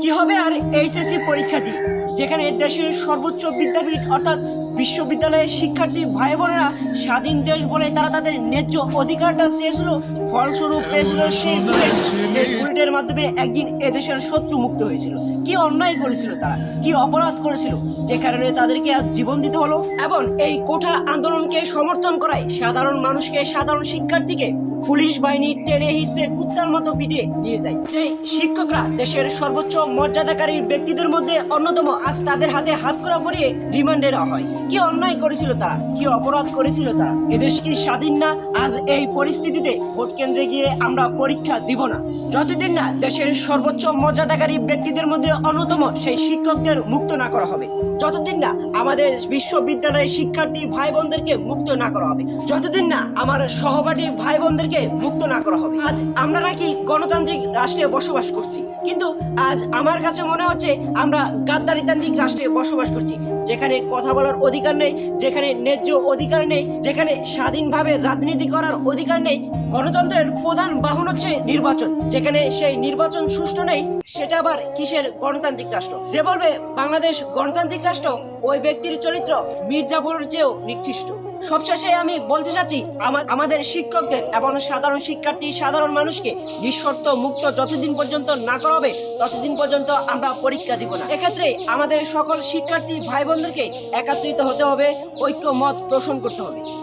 কি হবে আর এইচএসসি পরীক্ষা দিয়ে যেখানে দেশের সর্বোচ্চ বিদ্যাপীঠ অর্থাৎ বিশ্ববিদ্যালয়ের শিক্ষার্থী ভাই বোনেরা স্বাধীন দেশ বলে তারা তাদের ন্যায্য অধিকারটা চেয়েছিল, ফলস্বরূপ পেয়েছিল সেই বুলেটের মাধ্যমে একদিন এদেশের শত্রু মুক্ত হয়েছিল। কি অন্যায় করেছিল তারা? কি অপরাধ করেছিল? যে কারণে তাদেরকে আজ জীবন দিতে হলো। এবং এই কোঠা আন্দোলনকে সমর্থন করায় সাধারণ মানুষকে সাধারণ শিক্ষার্থীকে পুলিশ বাহিনী টেনে হিসড়ে কুত্তার মতো পিটিয়ে নিয়ে যায়। সেই শিক্ষকরা দেশের সর্বোচ্চ মর্যাদাকারী ব্যক্তিদের মধ্যে অন্যতম। আজ তাদের হাতে হাত করা পরিয়ে রিমান্ডে নেওয়া হয়। কি অন্যায় করেছিল তারা? কি অপরাধ করেছিল তারা? এদেশ কি স্বাধীন না? আজ এই পরিস্থিতিতে ভোট কেন্দ্রে গিয়ে আমরা পরীক্ষা দিব না। যতদিন না দেশের সর্বোচ্চ মর্যাদাকারী ব্যক্তিদের মধ্যে অন্যতম সেই শিক্ষকদের মুক্ত না করা হবে, যতদিন না আমাদের বিশ্ববিদ্যালয়ের শিক্ষার্থী ভাই বোনদেরকে মুক্ত না করা হবে, যতদিন না আমার সহপাঠী ভাই বোনদেরকে মুক্ত না করা হবে। আজ আমরা নাকি গণতান্ত্রিক রাষ্ট্রে বসবাস করছি, কিন্তু আজ আমার কাছে মনে হচ্ছে আমরা গাদ্দারিতান্ত্রিক রাষ্ট্রে বসবাস করছি। যেখানে কথা বলার অধিকার নেই, যেখানে ন্যায্য অধিকার নেই, যেখানে স্বাধীনভাবে রাজনীতি করার অধিকার নেই, গণতন্ত্রের প্রধান বাহন হচ্ছে নির্বাচন। যেখানে সেই নির্বাচন সুষ্ঠু নেই, সেটা আবার কিসের গণতান্ত্রিক রাষ্ট্র? যে বলবে বাংলাদেশ গণতান্ত্রিক রাষ্ট্র, ওই ব্যক্তির চরিত্র মির্জাপুরের চেয়েও নিকৃষ্ট। সবশেষে আমি বলতে চাচ্ছি আমাদের শিক্ষকদের এবং সাধারণ শিক্ষার্থী, সাধারণ মানুষকে নিঃশর্ত মুক্ত যতদিন পর্যন্ত না করা হবে, ততদিন পর্যন্ত আমরা পরীক্ষা দিব না। এক্ষেত্রে আমাদের সকল শিক্ষার্থী ভাই বোনদেরকে একাত্রিত হতে হবে ঐক্য মত পোষণ করতে হবে।